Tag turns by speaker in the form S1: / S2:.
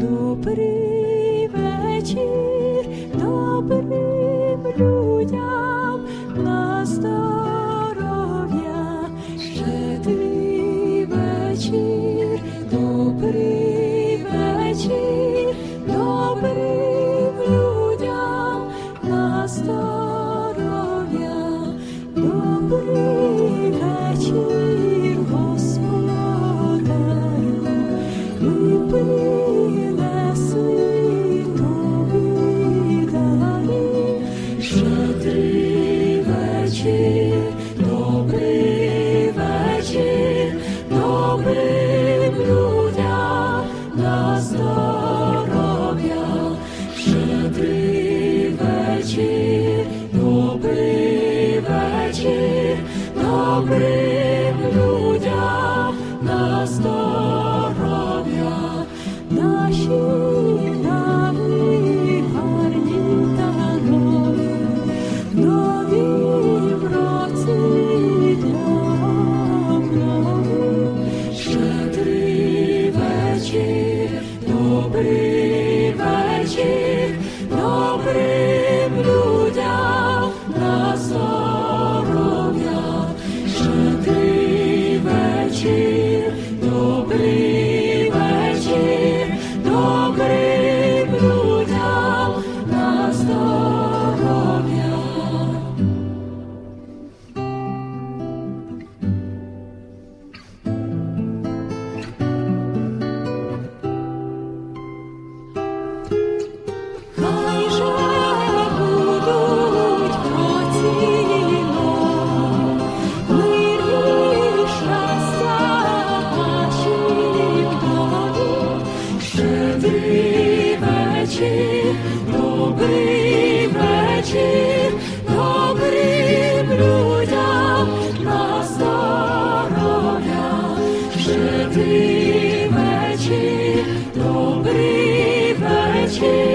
S1: Добрий вечір, добрим людям на здоров'я, ще вечір, добрий. вечір, добрий вечір, добрий. вечір, добрий на здоров'я, жити вечір, добрий вечір.